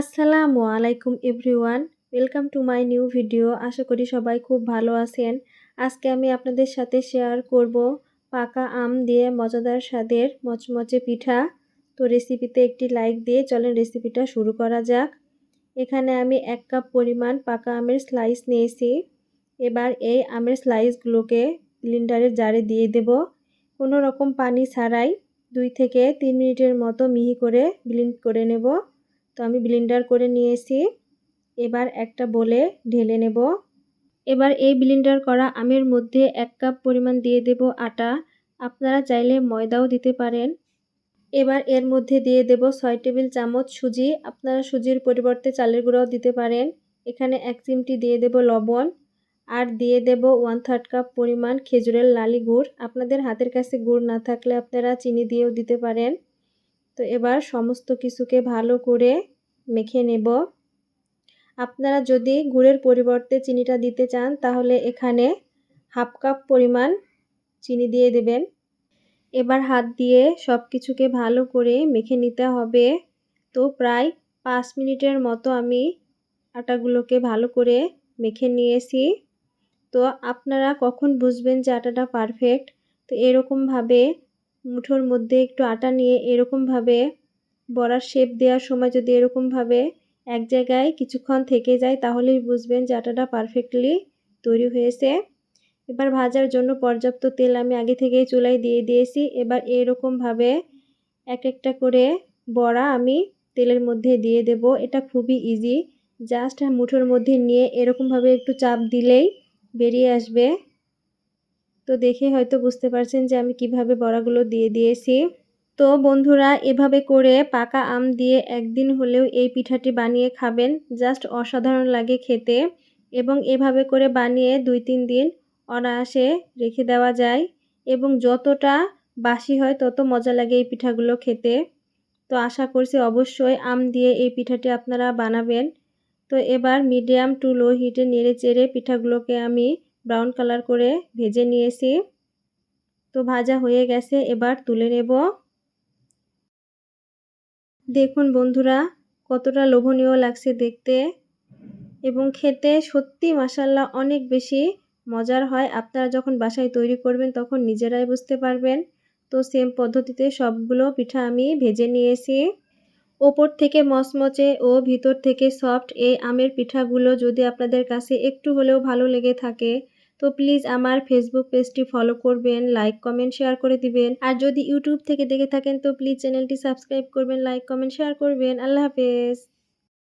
আসসালামু আলাইকুম everyone, welcome to my new video. আশা করি সবাই খুব ভালো আছেন। আজকে আমি আপনাদের সাথে শেয়ার করব পাকা আম দিয়ে মজাদার স্বাদের মচমচে পিঠা। তো রেসিপিতে একটি লাইক দিয়ে চলেন রেসিপিটা শুরু করা যাক। এখানে আমি এক কাপ পরিমাণ পাকা আমের স্লাইস নিয়েছি। এবার এই আমের স্লাইসগুলোকে সিলিন্ডারের জারে দিয়ে দেব। কোনো রকম পানি ছাড়াই দুই থেকে তিন মিনিটের মতো মিহি করে ব্লিন্ড করে নেব। তো আমি ব্লিন্ডার করে নিয়েছি। এবার একটা বলে ঢেলে নেব। এবার এই ব্লিন্ডার করা আমের মধ্যে এক কাপ পরিমাণ দিয়ে দেব আটা। আপনারা চাইলে ময়দাও দিতে পারেন। এবার এর মধ্যে দিয়ে দেব ছয় টেবিল চামচ সুজি। আপনারা সুজির পরিবর্তে চালের গুঁড়াও দিতে পারেন। এখানে এক চিমটি দিয়ে দেব লবণ। আর দিয়ে দেব ওয়ান থার্ড কাপ পরিমাণ খেজুরের লালি গুড়। আপনাদের হাতের কাছে গুড় না থাকলে আপনারা চিনি দিয়েও দিতে পারেন। তো এবার সমস্ত কিছুকে ভালো করে মেখে নেব। আপনারা যদি গুড়ের পরিবর্তে চিনিটা দিতে চান, তাহলে এখানে হাফ কাপ পরিমাণ চিনি দিয়ে দেবেন। এবার হাত দিয়ে সব কিছুকে ভালো করে মেখে নিতে হবে। তো প্রায় পাঁচ মিনিটের মতো আমি আটাগুলোকে ভালো করে মেখে নিয়েছি। তো আপনারা কখন বুঝবেন যে আটাটা পারফেক্ট? তো এরকমভাবে মুঠোর মধ্যে একটু আটা নিয়ে এরকমভাবে বড়ার শেপ দেওয়ার সময় যদি এরকমভাবে এক জায়গায় কিছুক্ষণ থেকে যায়, তাহলেই বুঝবেন যে আটাটা পারফেক্টলি তৈরি হয়েছে। এবার ভাজার জন্য পর্যাপ্ত তেল আমি আগে থেকেই চুলায় দিয়ে দিয়েছি। এবার এরকমভাবে এক একটা করে বড়া আমি তেলের মধ্যে দিয়ে দেব। এটা খুবই ইজি জাস্ট মুঠোর মধ্যে নিয়ে এরকমভাবে একটু চাপ দিলেই বেরিয়ে আসবে। তো দেখে হয়তো বুঝতে পারছেন যে আমি কীভাবে বড়াগুলো দিয়ে দিয়েছি। তো বন্ধুরা, এভাবে করে পাকা আম দিয়ে একদিন হলেও এই পিঠাটি বানিয়ে খাবেন। জাস্ট অসাধারণ লাগে খেতে এবং এভাবে করে বানিয়ে দুই তিন দিন অনায়াসে রেখে দেওয়া যায় এবং যতটা বাসি হয় তত মজা লাগে এই পিঠাগুলো খেতে। তো আশা করছি অবশ্যই আম দিয়ে এই পিঠাটি আপনারা বানাবেন। তো এবার মিডিয়াম টু লো হিটে নেড়ে চেড়ে পিঠাগুলোকে আমি ব্রাউন কালার করে ভেজে নিয়েছি। তো ভাজা হয়ে গেছে, এবার তুলে নেব। দেখুন বন্ধুরা, কতটা লোভনীয় লাগছে দেখতে। এবং খেতে সত্যি মাসাল্লাহ অনেক বেশি মজার হয়। আপনারা যখন বাসায় তৈরি করবেন, তখন নিজেরাই বুঝতে পারবেন। তো সেম পদ্ধতিতে সবগুলো পিঠা আমি ভেজে নিয়েছি। ওপর থেকে মচমচে ও ভিতর থেকে সফট এই আমের পিঠাগুলো যদি আপনাদের কাছে একটু হলেও ভালো লেগে থাকে তো প্লিজ আমার ফেসবুক পেজটি ফলো করবেন লাইক কমেন্ট শেয়ার করে দিবেন। আর যদি ইউটিউব থেকে দেখে থাকেন, তো প্লিজ চ্যানেলটি সাবস্ক্রাইব করবেন লাইক কমেন্ট শেয়ার করবেন। আল্লাহ হাফেজ।